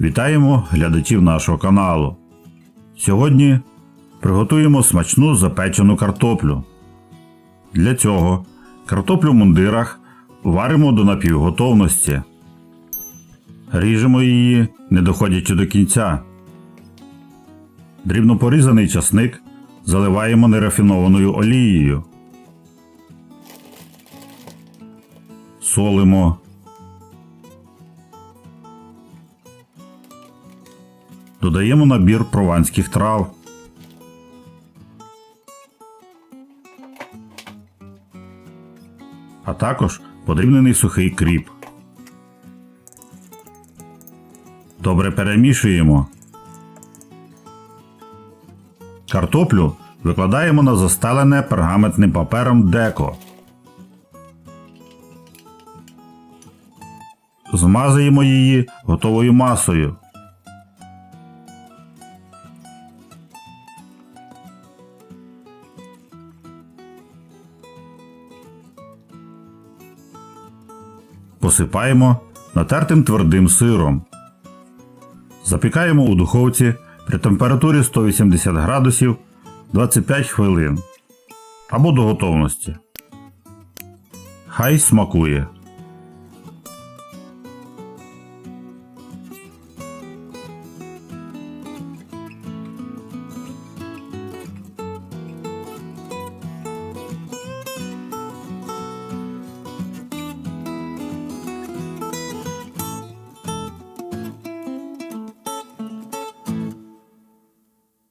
Вітаємо глядачів нашого каналу. Сьогодні приготуємо смачну запечену картоплю. Для цього картоплю в мундирах варимо до напівготовності. Ріжемо її, не доходячи до кінця. Дрібно порізаний часник заливаємо нерафінованою олією. Солимо. Додаємо набір прованських трав. А також подрібнений сухий кріп. Добре перемішуємо. Картоплю викладаємо на застелене пергаментним папером деко. Змазуємо її готовою масою. Посипаємо натертим твердим сиром. Запікаємо у духовці при температурі 180 градусів 25 хвилин або до готовності. Хай смакує.